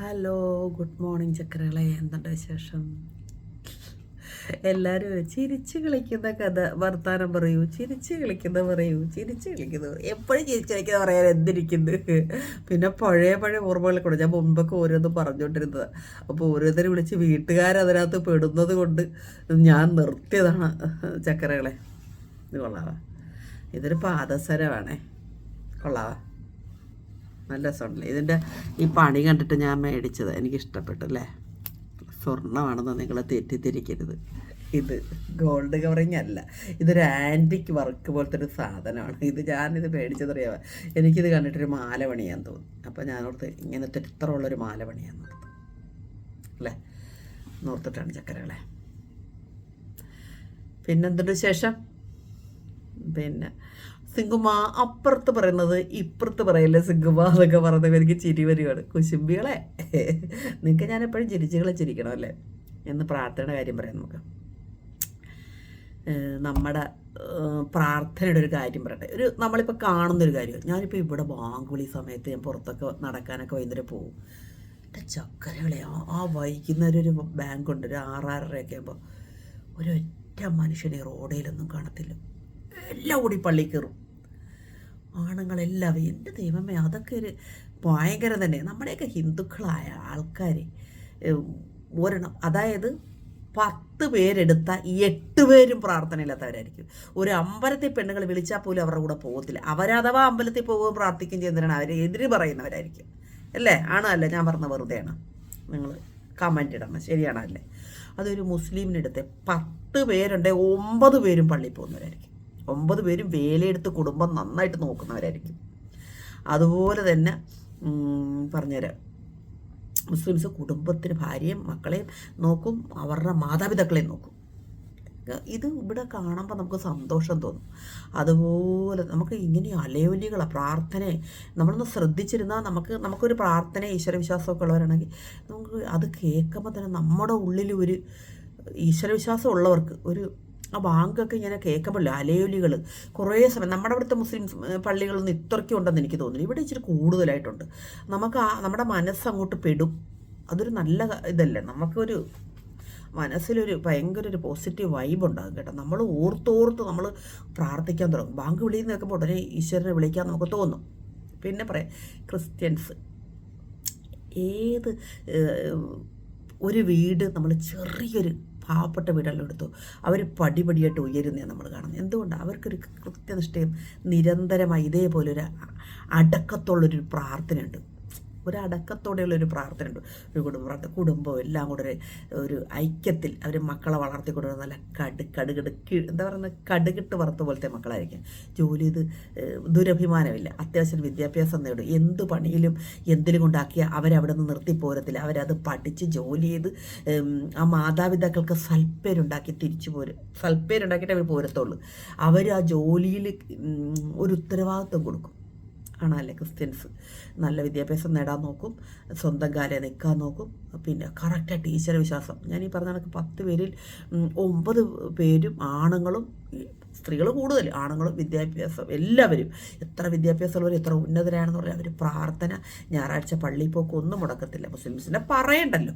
Hello good morning ചക്കരകളെ എന്തുണ്ട് വിശേഷം? എല്ലാവരും ചിരിച്ച് കളിക്കുന്ന കഥ വർത്താനം പറയൂ ചിരിച്ച് കളിക്കുന്ന പറയൂ ചിരിച്ച് കളിക്കുന്നു. എപ്പോഴും ചിരിച്ച് കളിക്കുന്ന പറയാൻ എന്തിരിക്കുന്നു? പിന്നെ പഴയ പഴയ ഓർമ്മകളിൽ കൂടെ. ഞാൻ മുമ്പൊക്കെ ഓരോന്നും പറഞ്ഞുകൊണ്ടിരുന്നത് അപ്പോൾ ഓരോരുത്തരും വിളിച്ച് വീട്ടുകാരതിനകത്ത് പെടുന്നത് കൊണ്ട് ഞാൻ നിർത്തിയതാണ് ചക്കരകളെ ഇത് കൊള്ളാവാ? ഇതൊരു പാദസരമാണേ. കൊള്ളാവാ? നല്ല രസമുണ്ടല്ലേ ഇതിന്റെ ഈ പണി കണ്ടിട്ട് ഞാൻ മേടിച്ചത്. എനിക്ക് ഇഷ്ടപ്പെട്ടു അല്ലേ? സ്വർണമാണെന്ന് നിങ്ങൾ തെറ്റിദ്ധരിക്കരുത്. ഇത് ഗോൾഡ് കവറിങ് അല്ല. ഇതൊരു ആന്റിക് വർക്ക് പോലത്തെ ഒരു സാധനമാണ്. ഇത് ഞാനിത് മേടിച്ചതറിയാമോ എനിക്കിത് കണ്ടിട്ടൊരു മാല പണിയാൻ തോന്നി. അപ്പോൾ ഞാനോർത്ത് ഇങ്ങനത്തെ ഇത്ര ഉള്ളൊരു മാല പണിയാൻ ഓർത്ത് അല്ലേ? നോർത്തിട്ടാണ് ചക്കരകളെ. പിന്നെന്തുണ്ട് ശേഷം പിന്നെ സിംഗുമ അപ്പുറത്ത് പറയുന്നത് ഇപ്പുറത്ത് പറയല്ലേ സിംഗുമ എന്നൊക്കെ പറയുന്നത് എനിക്ക് ചിരി വരികയാണ്. കുശുംബികളെ നിങ്ങൾക്ക് ഞാൻ എപ്പോഴും ചിരിച്ചുകളെ ചിരിക്കണം അല്ലേ? എന്ന് പ്രാർത്ഥനയുടെ കാര്യം പറയാം നമുക്ക്. നമ്മുടെ പ്രാർത്ഥനയുടെ ഒരു കാര്യം പറയട്ടെ. ഒരു നമ്മളിപ്പോൾ കാണുന്നൊരു കാര്യം. ഞാനിപ്പോൾ ഇവിടെ ബാങ്കുളി സമയത്ത് ഞാൻ പുറത്തൊക്കെ നടക്കാനൊക്കെ വൈകുന്നേരം പോകും എന്റെ ചക്കരകളെ ആ വൈകുന്നേരം ഒരു ബാങ്ക് ഉണ്ട് ഒരു ആറാറരയൊക്കെ ആകുമ്പോൾ ഒരൊറ്റ മനുഷ്യനെ റോഡിലൊന്നും കാണത്തില്ല. എല്ലാം കൂടി പള്ളി കയറും. ആണുങ്ങളെല്ലാവരും എന്റെ ദൈവമേ അതൊക്കെ ഒരു ഭയങ്കര തന്നെ. നമ്മുടെയൊക്കെ ഹിന്ദുക്കളായ ആൾക്കാർ ഒരെണ്ണം അതായത് പത്ത് പേരെടുത്ത എട്ട് പേരും പ്രാർത്ഥനയില്ലാത്തവരായിരിക്കും. ഒരു അമ്പലത്തിൽ പെണ്ണുങ്ങൾ വിളിച്ചാൽ പോലും അവരുടെ കൂടെ പോകത്തില്ല. അവരഥവാ അമ്പലത്തിൽ പോകുകയും പ്രാർത്ഥിക്കുകയും ചെയ്യുന്നതിനാണ് അവർ എതിര് പറയുന്നവരായിരിക്കും. അല്ലേ? ആണോ അല്ലേ? ഞാൻ പറഞ്ഞ വെറുതെയാണ്. നിങ്ങൾ കമന്റ് ഇടണം. ശരിയാണോ അല്ലേ? അതൊരു മുസ്ലിമിനെടുത്ത് പത്ത് പേരുണ്ട് ഒമ്പത് പേരും പള്ളിയിൽ പോകുന്നവരായിരിക്കും. ഒമ്പത് പേരും വേലയെടുത്ത് കുടുംബം നന്നായിട്ട് നോക്കുന്നവരായിരിക്കും. അതുപോലെ തന്നെ പറഞ്ഞുതരാം. മുസ്ലിംസ് കുടുംബത്തിന് ഭാര്യയും മക്കളെയും നോക്കും അവരുടെ മാതാപിതാക്കളെയും നോക്കും. ഇത് ഇവിടെ കാണുമ്പോൾ നമുക്ക് സന്തോഷം തോന്നും. അതുപോലെ നമുക്ക് ഇങ്ങനെ അലയൊലികളാണ് പ്രാർത്ഥന നമ്മളൊന്ന് ശ്രദ്ധിച്ചിരുന്നാൽ നമുക്ക് നമുക്കൊരു പ്രാർത്ഥന ഈശ്വരവിശ്വാസമൊക്കെ ഉള്ളവരാണെങ്കിൽ നമുക്ക് അത് കേൾക്കുമ്പോൾ തന്നെ നമ്മുടെ ഉള്ളിൽ ഒരു ഈശ്വരവിശ്വാസം ഉള്ളവർക്ക് ഒരു ആ ബാങ്കൊക്കെ ഇങ്ങനെ കേൾക്കുമ്പോൾ അലയൊലികൾ കുറേ സമയം നമ്മുടെ അവിടുത്തെ മുസ്ലിം പള്ളികളൊന്നും ഇത്രയ്ക്കും ഉണ്ടെന്ന് എനിക്ക് തോന്നുന്നു. ഇവിടെ ഇച്ചിരി കൂടുതലായിട്ടുണ്ട്. നമുക്ക് ആ നമ്മുടെ മനസ്സ് അങ്ങോട്ട് പെടും. അതൊരു നല്ല ഇതല്ലേ? നമുക്കൊരു മനസ്സിലൊരു ഭയങ്കര ഒരു പോസിറ്റീവ് വൈബ് ഉണ്ടാകും കേട്ടോ. നമ്മൾ ഓർത്തോർത്ത് നമ്മൾ പ്രാർത്ഥിക്കാൻ തുടങ്ങും. ബാങ്ക് വിളിയിൽ നിൽക്കുമ്പോൾ ഉടനെ ഈശ്വരനെ വിളിക്കാൻ നമുക്ക് തോന്നും. പിന്നെ പറയാം ക്രിസ്ത്യൻസ്. ഏത് ഒരു വീട് നമ്മൾ ചെറിയൊരു പാവപ്പെട്ട വീടെല്ലാം എടുത്തു അവർ പടിപടിയായിട്ട് ഉയരുന്നതാണ് നമ്മൾ കാണുന്നത്. എന്തുകൊണ്ട്? അവർക്കൊരു കൃത്യനിഷ്ഠയും നിരന്തരമായി ഇതേപോലൊരു അടക്കത്തുള്ളൊരു പ്രാർത്ഥനയുണ്ട്. ഒരു പ്രാർത്ഥന പ്രാർത്ഥനയുണ്ട്. ഒരു കുടുംബ കുടുംബം എല്ലാം കൂടെ ഒരു ഒരു ഐക്യത്തിൽ അവർ മക്കളെ വളർത്തി കൊണ്ടുവരുന്ന നല്ല കടു കടുകട് എന്താ പറയുന്നത്? കടുകിട്ട് വറുത്ത പോലത്തെ മക്കളായിരിക്കും. ജോലി ഇത് ദുരഭിമാനമില്ല. അത്യാവശ്യം വിദ്യാഭ്യാസം നേടും. എന്ത് പണിയിലും എന്തിലും കൊണ്ടാക്കിയ അവരവിടെ നിന്ന് നിർത്തിപ്പോരത്തില്ല അവരത് പഠിച്ച് ജോലി ചെയ്ത് ആ മാതാപിതാക്കൾക്ക് സൽപ്പേരുണ്ടാക്കി തിരിച്ചു പോരും സൽപ്പേരുണ്ടാക്കിയിട്ട് അവർ പോരത്തുള്ളൂ. അവർ ആ ജോലിയിൽ ഒരു ഉത്തരവാദിത്വം കൊടുക്കും. ആണല്ലേ ക്രിസ്ത്യൻസ്? നല്ല വിദ്യാഭ്യാസം നേടാൻ നോക്കും സ്വന്തം കാലം നിൽക്കാൻ നോക്കും. പിന്നെ കറക്റ്റായിട്ട് ടീച്ചർ വിശ്വാസം. ഞാൻ ഈ പറഞ്ഞ കണക്ക് പത്ത് പേരിൽ ഒമ്പത് പേരും ആണുങ്ങളും സ്ത്രീകൾ കൂടുതൽ. ആണുങ്ങളും വിദ്യാഭ്യാസം എല്ലാവരും. എത്ര വിദ്യാഭ്യാസം വിദ്യാഭ്യാസമുള്ളവർ എത്ര ഉന്നതരാണെന്ന് പറഞ്ഞാൽ അവർ പ്രാർത്ഥന ഞായറാഴ്ച പള്ളിയിൽ പോക്ക് ഒന്നും മുടക്കത്തില്ല. മുസ്ലിംസിനെ പറയണ്ടല്ലോ.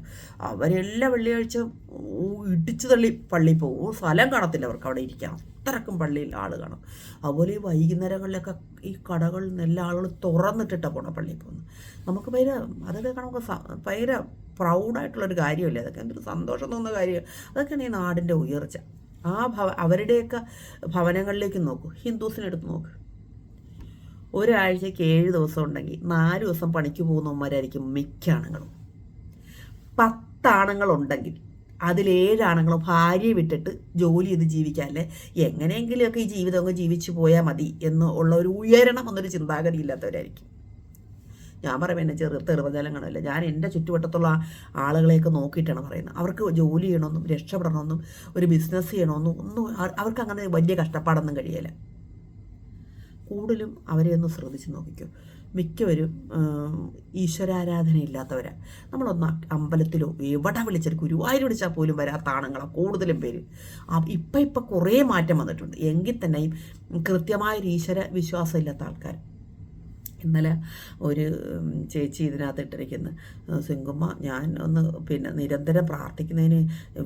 അവരെല്ലാ വെള്ളിയാഴ്ച ഇടിച്ചു തള്ളി പള്ളിയിൽ പോകും. സ്ഥലം കാണത്തില്ല അവർക്ക് അവിടെ ഇരിക്കാം അത്രക്കും പള്ളിയിൽ ആൾ കാണും. അതുപോലെ ഈ വൈകുന്നേരങ്ങളിലൊക്കെ ഈ കടകളിൽ നിന്ന് എല്ലാ ആളുകളും തുറന്നിട്ടിട്ടാണ് പോകണം പള്ളിയിൽ പോകുന്നത്. നമുക്ക് ഭയങ്കര അതൊക്കെ നമുക്ക് ഭയങ്കര പ്രൗഡായിട്ടുള്ളൊരു കാര്യമല്ലേ അതൊക്കെ? എന്തൊരു സന്തോഷം തോന്നുന്ന കാര്യം അതൊക്കെയാണ് ഈ നാടിന്റെ ഉയർച്ച. ആ ഭവ അവരുടെയൊക്കെ ഭവനങ്ങളിലേക്ക് നോക്കൂ. ഹിന്ദുസിനെ എടുത്ത് നോക്ക്. ഒരാഴ്ചയ്ക്ക് ഏഴ് ദിവസം ഉണ്ടെങ്കിൽ നാല് ദിവസം പണിക്ക് പോകുന്നവന്മാരായിരിക്കും മിക്ക ആണുങ്ങളും. പത്താണുങ്ങളുണ്ടെങ്കിൽ അതിലേഴാണുങ്ങളും ഭാര്യയെ വിട്ടിട്ട് ജോലി ചെയ്ത് ജീവിക്കാല്ലേ? എങ്ങനെയെങ്കിലുമൊക്കെ ഈ ജീവിതം അങ്ങ് ജീവിച്ചു പോയാൽ മതി എന്ന് ഉള്ള ഒരു ഉയരണം എന്നൊരു ചിന്താഗതി ഇല്ലാത്തവരായിരിക്കും. ഞാൻ പറയുമ്പോൾ എന്നെ ചെറു കാണില്ല ഞാൻ എന്റെ ചുറ്റുവട്ടത്തുള്ള ആളുകളെയൊക്കെ നോക്കിയിട്ടാണ് പറയുന്നത്. അവർക്ക് ജോലി ചെയ്യണമെന്നും രക്ഷപ്പെടണമെന്നും ഒരു ബിസിനസ് ചെയ്യണമെന്നും ഒന്നും അവർക്ക് അങ്ങനെ വലിയ കഷ്ടപ്പാടൊന്നും കഴിയില്ല കൂടുതലും അവരെ ഒന്ന് ശ്രദ്ധിച്ച് നോക്കിക്കോ. മിക്കവരും ഈശ്വരാരാധന ഇല്ലാത്തവരാ നമ്മളൊന്ന് അമ്പലത്തിലോ എവിടെ വിളിച്ചാൽ ഗുരുവായൂർ വിളിച്ചാൽ പോലും വരാത്ത ആണുങ്ങളാണ് കൂടുതലും പേര്. ഇപ്പം ഇപ്പം കുറേ മാറ്റം വന്നിട്ടുണ്ട്. എങ്കിൽ തന്നെയും കൃത്യമായൊരു ഈശ്വര വിശ്വാസം ഇല്ലാത്ത ആൾക്കാർ ഇന്നലെ ഒരു ചേച്ചി ഇതിനകത്ത് ഇട്ടിരിക്കുന്നത് സിംഗുമ്മ ഞാൻ ഒന്ന് പിന്നെ നിരന്തരം പ്രാർത്ഥിക്കുന്നതിന്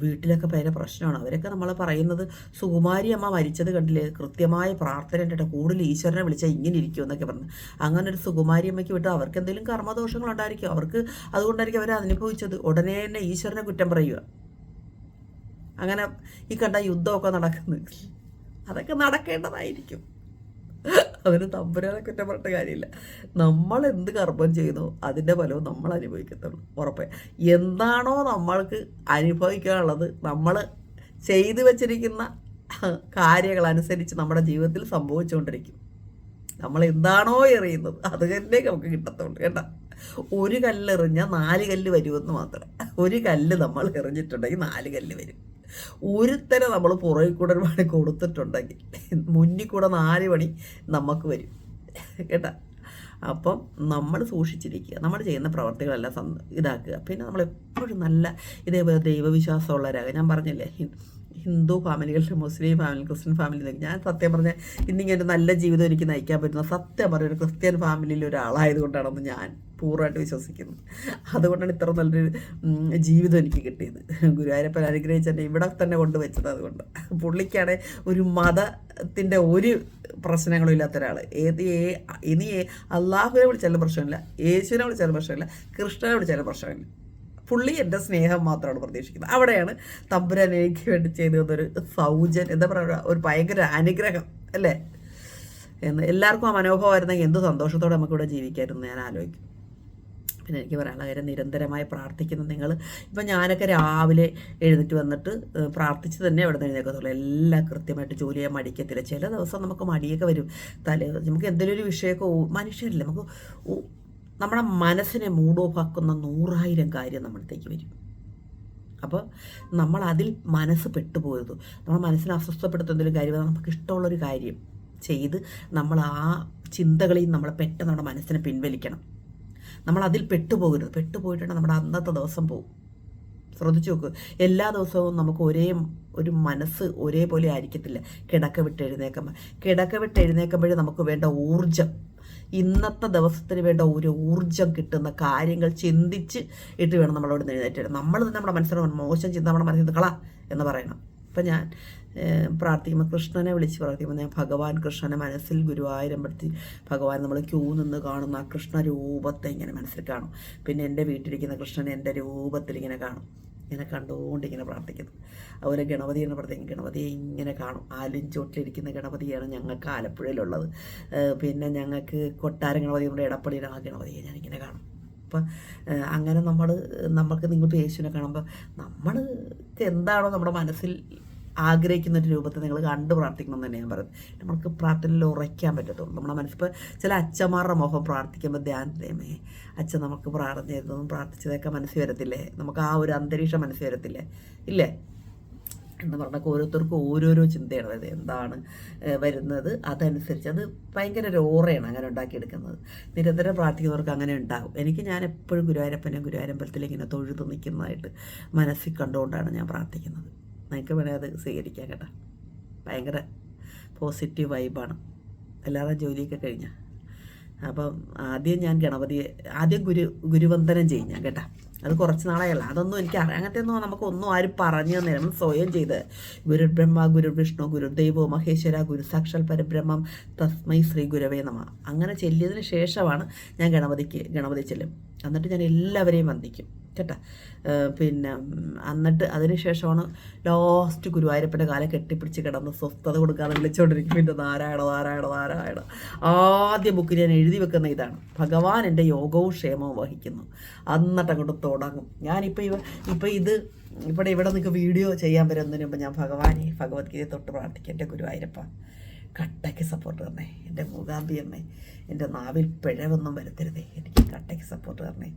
വീട്ടിലൊക്കെ ഭയങ്കര പ്രശ്നമാണ്. അവരൊക്കെ നമ്മൾ പറയുന്നത് സുകുമാരി അമ്മ മരിച്ചത് കണ്ടില്ലേ? കൃത്യമായ പ്രാർത്ഥന കൂടുതൽ ഈശ്വരനെ വിളിച്ചാൽ ഇങ്ങനെ ഇരിക്കും എന്നൊക്കെ പറഞ്ഞു. അങ്ങനെ ഒരു സുകുമാരി അമ്മയ്ക്ക് വിട്ട് അവർക്ക് എന്തെങ്കിലും കർമ്മദോഷങ്ങൾ ഉണ്ടായിരിക്കും. അവർക്ക് അതുകൊണ്ടായിരിക്കും അവർ അനുഭവിച്ചത്. ഉടനെ തന്നെ ഈശ്വരനെ കുറ്റം പറയുക അങ്ങനെ ഈ കണ്ട യുദ്ധമൊക്കെ നടക്കുന്നു. അതൊക്കെ നടക്കേണ്ടതായിരിക്കും. അതിന് തമ്പുരാനെ കുറ്റം പറഞ്ഞ കാര്യമില്ല. നമ്മൾ എന്ത് കർമ്മം ചെയ്യുന്നു അതിന്റെ ഫലവും നമ്മൾ അനുഭവിക്കത്തുള്ളൂ ഉറപ്പേ. എന്താണോ നമ്മൾക്ക് അനുഭവിക്കാനുള്ളത് നമ്മൾ ചെയ്തു വച്ചിരിക്കുന്ന കാര്യങ്ങളനുസരിച്ച് നമ്മുടെ ജീവിതത്തിൽ സംഭവിച്ചുകൊണ്ടിരിക്കും. നമ്മൾ എന്താണോ എറിയുന്നത് അത് തന്നെ നമുക്ക് കിട്ടത്തുള്ളൂ കേട്ടോ. ഒരു കല്ലെറിഞ്ഞാൽ നാല് കല്ല് വരുമെന്ന് മാത്രം. ഒരു കല്ല് നമ്മൾ എറിഞ്ഞിട്ടുണ്ടെങ്കിൽ നാല് കല്ല് വരും. ഒരുത്തരം നമ്മൾ പുറകിൽ കൂടെ ഒരു പണി കൊടുത്തിട്ടുണ്ടെങ്കിൽ മുന്നിൽ കൂടെ നാല് പണി നമുക്ക് വരും. കേട്ടാ? അപ്പം നമ്മൾ സൂക്ഷിച്ചിരിക്കുക. നമ്മൾ ചെയ്യുന്ന പ്രവർത്തികളെല്ലാം ഇതാക്കുക. പിന്നെ നമ്മൾ എപ്പോഴും നല്ല ഇതേപോലെ ദൈവവിശ്വാസമുള്ളവരാകുക ഞാൻ പറഞ്ഞില്ലേ ഹിന്ദു ഫാമിലികളിൽ മുസ്ലിം ഫാമിലി ക്രിസ്ത്യൻ ഫാമിലി ഞാൻ സത്യം പറഞ്ഞ ഇന്നിങ്ങനെ ഒരു നല്ല ജീവിതം എനിക്ക് നയിക്കാൻ പറ്റുന്ന സത്യം പറഞ്ഞ ഒരു ക്രിസ്ത്യൻ ഫാമിലിയിൽ ഒരാളായതുകൊണ്ടാണെന്ന് ഞാൻ പൂർണമായിട്ട് വിശ്വസിക്കുന്നു അതുകൊണ്ടാണ് ഇത്ര നല്ലൊരു ജീവിതം എനിക്ക് കിട്ടിയത്. ഗുരുവായൂരപ്പൻ അനുഗ്രഹിച്ച എന്നെ ഇവിടെ തന്നെ കൊണ്ടുവച്ചത് അതുകൊണ്ട്. പുള്ളിക്കാണ് ഒരു മതത്തിന്റെ ഒരു പ്രശ്നങ്ങളും ഇല്ലാത്ത ഒരാൾ ഏത് ഇനി അള്ളാഹുവിനെ വിളിച്ചാലും പ്രശ്നമില്ല യേശുവിനെ വിളിച്ചാലും പ്രശ്നമില്ല കൃഷ്ണനെ വിളിച്ചാലും പ്രശ്നമില്ല. പുള്ളി എന്റെ സ്നേഹം മാത്രമാണ് പ്രതീക്ഷിക്കുന്നത്. അവിടെയാണ് തമ്പുരാൻ എനിക്ക് വേണ്ടി ചെയ്തു തന്നൊരു സൗജൻ എന്താ പറയുക ഒരു ഭയങ്കര അനുഗ്രഹം അല്ലേ? എന്ന് എല്ലാവർക്കും ആ മനോഭാവം ആയിരുന്നെങ്കിൽ എന്ത് സന്തോഷത്തോടെ നമുക്കിവിടെ ജീവിക്കാമായിരുന്നു ഞാൻ ആലോചിക്കും. പിന്നെ എനിക്ക് പറയാനുള്ള കാര്യം നിരന്തരമായി പ്രാർത്ഥിക്കുന്ന നിങ്ങൾ. ഇപ്പം ഞാനൊക്കെ രാവിലെ എഴുന്നേറ്റ് വന്നിട്ട് പ്രാർത്ഥിച്ച് തന്നെ അവിടെ നിന്ന് എഴുന്നേക്കത്തുള്ളൂ എല്ലാം കൃത്യമായിട്ട് ജോലി ചെയ്യാൻ മടിക്കത്തില്ല. ചില ദിവസം നമുക്ക് മടിയൊക്കെ വരും. തലേ നമുക്ക് എന്തെങ്കിലും ഒരു വിഷയമൊക്കെ മനുഷ്യരില്ല നമുക്ക് നമ്മുടെ മനസ്സിനെ മൂഡ് ഓഫ് ആക്കുന്ന നൂറായിരം കാര്യം നമ്മളത്തേക്ക് വരും. അപ്പോൾ നമ്മൾ അതിൽ മനസ്സ് പെട്ടുപോയത് നമ്മുടെ മനസ്സിനെ അസ്വസ്ഥപ്പെടുത്തുന്ന എന്തെങ്കിലും കാര്യം നമുക്ക് ഇഷ്ടമുള്ളൊരു കാര്യം ചെയ്ത് നമ്മൾ ആ ചിന്തകളിൽ നമ്മളെ പെട്ടെന്ന് നമ്മുടെ മനസ്സിനെ പിൻവലിക്കണം. നമ്മൾ അതിൽ പെട്ടുപോകരുത്. പെട്ടുപോയിട്ടുണ്ടെങ്കിൽ നമ്മുടെ അന്നത്തെ ദിവസം പോകും ശ്രദ്ധിച്ചു നോക്ക്. എല്ലാ ദിവസവും നമുക്ക് ഒരേ ഒരു മനസ്സ് ഒരേപോലെ ആയിരിക്കത്തില്ല. കിടക്ക വിട്ട് എഴുന്നേക്കുമ്പോൾ കിടക്ക വിട്ട് എഴുന്നേക്കുമ്പോഴേ നമുക്ക് വേണ്ട ഊർജം. ഇന്നത്തെ ദിവസത്തിന് വേണ്ട ഒരു ഊർജം കിട്ടുന്ന കാര്യങ്ങൾ ചിന്തിച്ച് ഇട്ട് വേണം നമ്മളോട് എഴുന്നേറ്റ് നമ്മൾ നമ്മുടെ മനസ്സിന് മോശം ചിന്ത നമ്മുടെ മനസ്സിൽ നിൽക്കള എന്ന് പറയണം. ഇപ്പം ഞാൻ പ്രാർത്ഥിക്കുമ്പോൾ കൃഷ്ണനെ വിളിച്ച് പ്രാർത്ഥിക്കുമ്പോൾ ഞാൻ ഭഗവാൻ കൃഷ്ണനെ മനസ്സിൽ ഗുരുവായൂരമ്പലത്തിൽ ഭഗവാൻ നമ്മൾ ക്യൂ നിന്ന് കാണുന്ന ആ കൃഷ്ണ രൂപത്തെ ഇങ്ങനെ മനസ്സിൽ കാണും. പിന്നെ എന്റെ വീട്ടിലിരിക്കുന്ന കൃഷ്ണനെ എന്റെ രൂപത്തിൽ ഇങ്ങനെ കാണും. ഇങ്ങനെ കണ്ടുകൊണ്ട് ഇങ്ങനെ പ്രാർത്ഥിക്കുന്നു അതുപോലെ എന്ന് പ്രാർത്ഥിക്കും. ഗണപതിയെ ഇങ്ങനെ കാണും. ആലിഞ്ചോട്ടിലിരിക്കുന്ന ഗണപതിയാണ് ഞങ്ങൾക്ക് ആലപ്പുഴയിലുള്ളത്. പിന്നെ ഞങ്ങൾക്ക് കൊട്ടാരം ഗണപതി നമ്മുടെ ഇടപ്പള്ളിയിലെ ആ ഗണപതിയെ ഞാനിങ്ങനെ കാണും. അപ്പം അങ്ങനെ നമ്മൾ നമ്മൾക്ക് നിങ്ങൾ യേശുവിനെ കാണുമ്പോൾ നമ്മൾ എന്താണോ നമ്മുടെ മനസ്സിൽ ആഗ്രഹിക്കുന്ന ഒരു രൂപത്തെ നിങ്ങൾ കണ്ട് പ്രാർത്ഥിക്കണം എന്ന് തന്നെയാണ് പറയുന്നത്. നമുക്ക് പ്രാർത്ഥനയിൽ ഉറയ്ക്കാൻ പറ്റത്തുള്ളൂ. നമ്മുടെ മനസ്സിപ്പോൾ ചില അച്ഛന്മാരുടെ മുഖം പ്രാർത്ഥിക്കുമ്പോൾ ധ്യാനമേ അച്ഛൻ നമുക്ക് പ്രാർത്ഥനയൊന്നും പ്രാർത്ഥിച്ചതൊക്കെ മനസ്സിൽ വരത്തില്ലേ? നമുക്ക് ആ ഒരു അന്തരീക്ഷം മനസ്സിൽ വരത്തില്ലേ? ഇല്ലേ? എന്ന് പറഞ്ഞാൽ ഓരോരുത്തർക്കും ഓരോരോ ചിന്തയാണ് അത് എന്താണ് വരുന്നത്? അതനുസരിച്ച് അത് ഭയങ്കര ഒരു ഓറയാണ് അങ്ങനെ ഉണ്ടാക്കിയെടുക്കുന്നത്. നിരന്തരം പ്രാർത്ഥിക്കുന്നവർക്ക് അങ്ങനെ ഉണ്ടാകും. എനിക്ക് ഞാൻ എപ്പോഴും ഗുരുവായൂരപ്പനെ ഗുരുവായൂരമ്പലത്തിൽ ഇങ്ങനെ തൊഴുതു നിൽക്കുന്നതായിട്ട് മനസ്സിൽ കണ്ടുകൊണ്ടാണ് ഞാൻ പ്രാർത്ഥിക്കുന്നത്. നിങ്ങൾക്ക് വേണേൽ അത് സ്വീകരിക്കാം കേട്ടോ. ഭയങ്കര പോസിറ്റീവ് വൈബാണ് എല്ലാവരുടെയും ജോലിയൊക്കെ കഴിഞ്ഞാൽ അപ്പം ആദ്യം ഞാൻ ഗണപതിയെ ആദ്യം ഗുരു ഗുരുവന്ദനം ചെയ്യും ഞാൻ കേട്ടോ. അത് കുറച്ച് നാളെയല്ല. അതൊന്നും എനിക്ക് അറിയാം. അങ്ങനത്തെ ഒന്നും നമുക്കൊന്നും ആരും പറഞ്ഞു തന്നില്ല. നമ്മൾ സ്വയം ചെയ്ത് ഗുരു ബ്രഹ്മ ഗുരു വിഷ്ണു ഗുരു ദൈവോ മഹേശ്വര ഗുരു സാക്ഷാൽ പരബ്രഹ്മം തസ്മൈ ശ്രീ ഗുരവേ നമ. അങ്ങനെ ചെല്ലിയതിന് ശേഷമാണ് ഞാൻ ഗണപതിക്ക് ഗണപതി ചെല്ലും. എന്നിട്ട് ഞാൻ എല്ലാവരെയും വന്ദിക്കും കേട്ടാ? പിന്നെ എന്നിട്ട് അതിന് ശേഷമാണ് ലാസ്റ്റ് ഗുരുവായൂരപ്പന്റെ കാലം കെട്ടിപ്പിടിച്ച് കിടന്ന് സ്വസ്ഥത കൊടുക്കാതെ വിളിച്ചുകൊണ്ടിരിക്കും പിന്നെ നാരായണ നാരായണ നാരായണ? ആദ്യ ബുക്കിൽ ഞാൻ എഴുതി വെക്കുന്ന ഇതാണ്. ഭഗവാൻ എന്റെ യോഗവും ക്ഷേമവും വഹിക്കുന്നു. എന്നിട്ട് അങ്ങോട്ട് തുടങ്ങും. ഞാനിപ്പോൾ ഇവ ഇപ്പം ഇത് ഇവിടെ ഇവിടെ നിങ്ങൾക്ക് വീഡിയോ ചെയ്യാൻ വരുന്നതിന് മുമ്പ് ഞാൻ ഭഗവാനെ ഭഗവത്ഗീത തൊട്ട് പ്രാർത്ഥിക്കും എന്റെ ഗുരുവായൂരപ്പ. കട്ടയ്ക്ക് സപ്പോർട്ട് തരണേ. എന്റെ മൂകാംബി അമ്മേ എന്റെ നാവിൽ പിഴവൊന്നും വരുത്തരുതേ. എനിക്ക് കട്ടയ്ക്ക് സപ്പോർട്ട് തരണേ.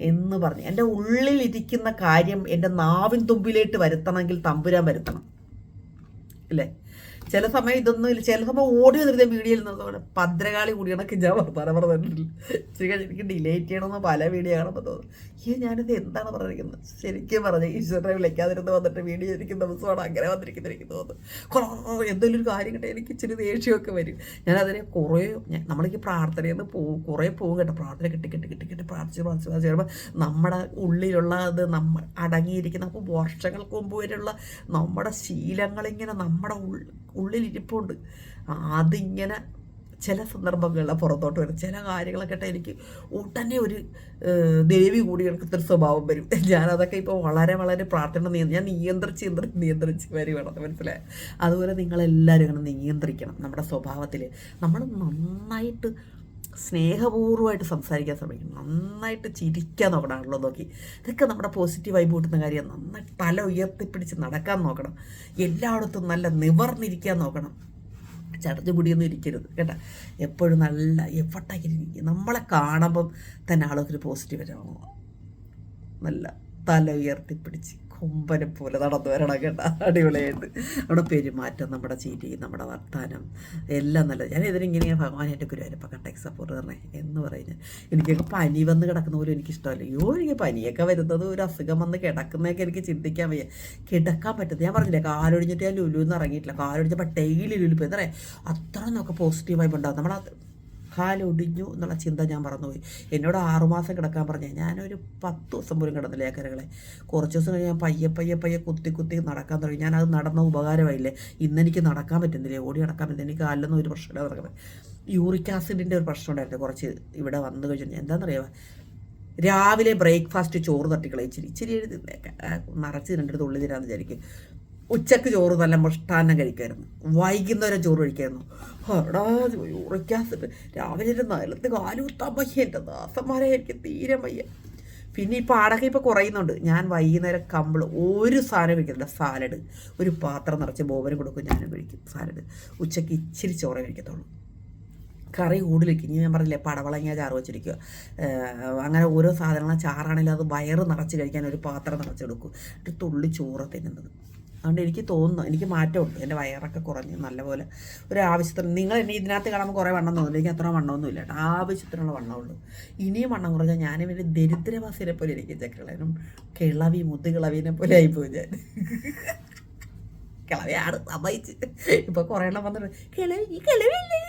എന്ന് പറഞ്ഞ്. എന്റെ ഉള്ളിലിരിക്കുന്ന കാര്യം എന്റെ നാവിൻ തുമ്പിലേട്ട് വരുത്തണമെങ്കിൽ തമ്പുരാൻ വരുത്തണം. ഇല്ലേ ചില സമയം ഇതൊന്നും ഇല്ല. ചില സമയം ഓടി വന്നിരുന്ന വീഡിയോയിൽ നിന്ന് ഭദ്രകാളി കൂടി കണക്ക് ഞാൻ വർത്താനം പറഞ്ഞിട്ടില്ല ശരി എനിക്ക് ഡിലേറ്റ് ചെയ്യണമെന്ന് പല വീഡിയോ കാണുമ്പോൾ തോന്നുന്നു. ഈ ഞാനിത് എന്താണ് പറഞ്ഞിരിക്കുന്നത്? ശരിക്കും പറഞ്ഞു ഈശ്വരനെ വിളിക്കാതിരുന്ന് വന്നിട്ട് വീഡിയോ ഇരിക്കുന്ന ദിവസമാണ് അങ്ങനെ വന്നിരിക്കുന്നത് എനിക്ക് തോന്നുന്നു. എന്തെങ്കിലും ഒരു കാര്യം കിട്ടാൻ എനിക്ക് ഇച്ചിരി ദേഷ്യമൊക്കെ വരും. ഞാൻ അതിനെ കുറേ നമ്മളേക്ക് പ്രാർത്ഥനയിൽ നിന്ന് പോകും കുറേ പോകും കേട്ടോ. പ്രാർത്ഥന കിട്ടി കിട്ടി കിട്ടി കിട്ടി. പ്രാർത്ഥിച്ച് പ്രാർത്ഥിച്ച് പ്രാർത്ഥിച്ച് കഴിയുമ്പോൾ നമ്മുടെ ഉള്ളിലുള്ള അത് നമ്മൾ അടങ്ങിയിരിക്കുന്ന അപ്പോൾ വർഷങ്ങൾക്ക് മുമ്പ് വരെയുള്ള നമ്മുടെ ശീലങ്ങളിങ്ങനെ നമ്മുടെ ഉള്ളിൽ ഉള്ളിലിരിപ്പുണ്ട്. അതിങ്ങനെ ചില സന്ദർഭങ്ങളിൽ പുറത്തോട്ട് വരും. ചില കാര്യങ്ങളൊക്കെ ആയിട്ട് എനിക്ക് ഉടനെ ഒരു ദേവി കൂടി എടുക്കുന്ന ഒരു സ്വഭാവം വരും. ഞാനതൊക്കെ ഇപ്പോൾ വളരെ വളരെ പ്രാർത്ഥന ഞാൻ നിയന്ത്രിച്ച് നിയന്ത്രിച്ച് നിയന്ത്രിച്ച് വരുവാണെന്ന് മനസ്സിലായി? അതുപോലെ നിങ്ങളെല്ലാവരും ഇങ്ങനെ നിയന്ത്രിക്കണം നമ്മുടെ സ്വഭാവത്തിൽ നമ്മൾ നന്നായിട്ട് സ്നേഹപൂർവമായിട്ട് സംസാരിക്കാൻ ശ്രമിക്കണം നന്നായിട്ട് ചിരിക്കാൻ നോക്കണമല്ലോ നോക്കി. ഇതൊക്കെ നമ്മുടെ പോസിറ്റീവ് വൈബ് കൂട്ടുന്ന കാര്യം നന്നായിട്ട് തല ഉയർത്തിപ്പിടിച്ച് നടക്കാൻ നോക്കണം. എല്ലായിടത്തും നല്ല നിവർന്നിരിക്കാൻ നോക്കണം. ചടഞ്ഞു കുടിയൊന്നും ഇരിക്കരുത് കേട്ടോ. എപ്പോഴും നല്ല എഫർട്ടാക്കി നമ്മളെ കാണുമ്പം തന്നെ ആളുകൾക്ക് പോസിറ്റീവ് വരാമോ നല്ല തല ഉയർത്തിപ്പിടിച്ച് കൊമ്പനെ പോലെ നടന്നു വരണം കേട്ടോ. അടിപൊളിയായിട്ട്. നമ്മുടെ പെരുമാറ്റം നമ്മുടെ ചിരി നമ്മുടെ വർത്താനം എല്ലാം നല്ലത് ഞാൻ ഇതിനിങ്ങനെ ഭഗവാനായിട്ട് ഗുരുവായൂരപ്പ കട്ടക്ക് സപ്പോർട്ട് തരണേ എന്ന് പറയുന്നത് എനിക്കൊക്കെ പനി വന്ന് കിടക്കുന്ന പോലും എനിക്കിഷ്ടമല്ല അയ്യോ എനിക്ക് പനിയൊക്കെ വരുന്നത് ഒരു അസുഖം വന്ന് കിടക്കുന്നതൊക്കെ എനിക്ക് ചിന്തിക്കാൻ വയ്യ. കിടക്കാൻ പറ്റുന്നത് ഞാൻ പറഞ്ഞില്ലേ കാലൊടിഞ്ഞിട്ട് ഞാൻ ലുലു എന്ന് ഇറങ്ങിയിട്ടില്ല. കാലൊടിഞ്ഞപ്പോൾ ഡെയിലി ലുലു പോയി. എന്താ പറയുക അത്ര നമുക്ക് പോസിറ്റീവായി ഉണ്ടാകും നമ്മളാ കാലൊടിഞ്ഞു എന്നുള്ള ചിന്ത ഞാൻ മറന്നുപോയി. എന്നോട് ആറുമാസം കിടക്കാൻ പറഞ്ഞു. ഞാനൊരു പത്ത് ദിവസം പോലും കിടന്നില്ല ഏക്കരകളെ കുറച്ച് ദിവസം കഴിഞ്ഞ് ഞാൻ പയ്യെ പയ്യെ പയ്യെ കുത്തി കുത്തി നടക്കാൻ തുടങ്ങി. ഞാനത് നടന്ന ഉപകാരമായില്ലേ? ഇന്നെനിക്ക് നടക്കാൻ പറ്റുന്നില്ലേ. ഓടി നടക്കാൻ പറ്റുന്നില്ല. എനിക്ക് കാലിലൊന്നും ഒരു പ്രശ്നമില്ല നടക്കുന്നത് യൂറിക് ആസിഡിന്റെ ഒരു പ്രശ്നം ഉണ്ടായിരുന്നു കുറച്ച് ഇവിടെ വന്നു കഴിഞ്ഞാൽ എന്താണെന്നറിയാമോ രാവിലെ ബ്രേക്ക്ഫാസ്റ്റ് ചോറ് തട്ടിക്കളയിച്ചിരി ഇച്ചിരി എഴുതി നിറച്ച് രണ്ടിടത്ത് ഉള്ളി തരാമെന്ന് വിചാരിക്കും. ഉച്ചയ്ക്ക് ചോറ് നല്ല മുഷ്ടാന്നം കഴിക്കുമായിരുന്നു വൈകുന്നേരം ചോറ് കഴിക്കായിരുന്നു. എടാ യൂറിക് രാവിലെ ഒരു നിലത്ത് കാലുകുത്താൻ വയ്യ. എന്റെ ദാസന്മാരെ എനിക്ക് തീരെ വയ്യ. പിന്നെ ഈ പാടൊക്കെ ഇപ്പോൾ കുറയുന്നുണ്ട്. ഞാൻ വൈകുന്നേരം കമ്പിൾ ഒരു സാധനം കഴിക്കുന്നില്ല സാലഡ്. ഒരു പാത്രം നിറച്ച് ബോബനും കൊടുക്കും ഞാനും കഴിക്കും സാലഡ്. ഉച്ചയ്ക്ക് ഇച്ചിരി ചോറേ കഴിക്കത്തുള്ളൂ. കറി കൂടുതലിരിക്കും ഞാൻ പറഞ്ഞില്ലേ പടവളങ്ങിയ ചാറ് വെച്ചിരിക്കുക. അങ്ങനെ ഓരോ സാധനങ്ങളും ചാറാണെങ്കിലും അത് വയറ് നിറച്ച് കഴിക്കാൻ ഒരു പാത്രം നിറച്ച് കൊടുക്കും ഒരു തുള്ളി ചോറ് തിന്നുന്നത്. അതുകൊണ്ട് എനിക്ക് തോന്നുന്നു എനിക്ക് മാറ്റമുണ്ട്. എന്റെ വയറൊക്കെ കുറഞ്ഞ് നല്ലപോലെ. ഒരു ആവശ്യത്തിന് നിങ്ങൾ എന്നെ ഇതിനകത്ത് കാണുമ്പോൾ കുറേ വണ്ണം തോന്നുന്നു എനിക്ക് അത്ര വണ്ണമൊന്നും ഇല്ല ആവശ്യത്തിനുള്ള വണ്ണമുള്ളൂ. ഇനിയും വണ്ണം കുറഞ്ഞാൽ ഞാനും ഒരു ദരിദ്രവാസിനെ പോലെ ഇരിക്കും ചക്രളനും. കിളവി മുത്തുകിളവിനെ പോലെ ആയിപ്പോയി ഞാൻ. കിളവിയാണ് സമ്മതിച്ച്. ഇപ്പൊ കുറേ എണ്ണം വന്നിട്ട് കിളവി ഈ കിളവിയല്ലേ?